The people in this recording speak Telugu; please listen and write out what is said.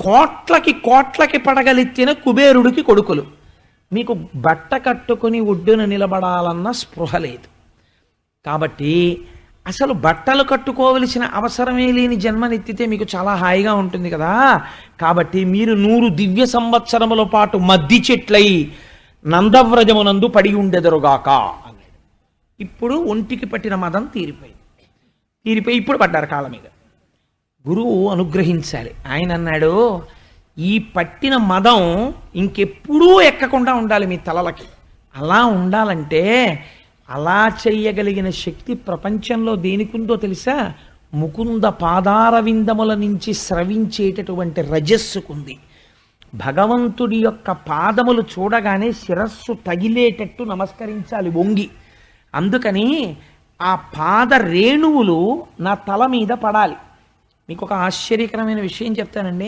కోట్లకి కోట్లకి పడగలిచ్చిన కుబేరుడికి కొడుకులు. మీకు బట్ట కట్టుకుని ఒడ్డున నిలబడాలన్న స్పృహ లేదు. కాబట్టి అసలు బట్టలు కట్టుకోవలసిన అవసరమే లేని జన్మనెత్తితే మీకు చాలా హాయిగా ఉంటుంది కదా. కాబట్టి మీరు నూరు దివ్య సంవత్సరముల పాటు మద్ది చెట్లై నందవ్రజమునందు పడి ఉండెదరుగాక అన్నాడు. ఇప్పుడు ఒంటికి పట్టిన మదం తీరిపోయింది. తీరిపోయి ఇప్పుడు పడ్డారు కాళ్ళ మీద. గురువు అనుగ్రహించాలి. ఆయన అన్నాడు ఈ పట్టిన మదం ఇంకెప్పుడూ ఎక్కకుండా ఉండాలి మీ తలలకి. అలా ఉండాలంటే అలా చెయ్యగలిగిన శక్తి ప్రపంచంలో దేనికుందో తెలుసా? ముకుంద పాదారవిందముల నుంచి స్రవించేటటువంటి రజస్సుకుంది. భగవంతుడి యొక్క పాదములు చూడగానే శిరస్సు తగిలేటట్టు నమస్కరించాలి వంగి. అందుకని ఆ పాద రేణువులు నా తల మీద పడాలి. మీకు ఒక ఆశ్చర్యకరమైన విషయం చెప్తానండి.